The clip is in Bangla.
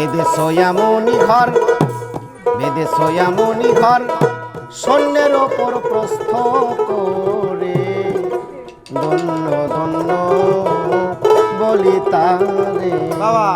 বেদে সয়ামনি ঘর বেদে সয়ামনি ঘর সৈন্যের ওপর প্রস্থ করে। ধন্য ধন্য বলি তারে বাবা।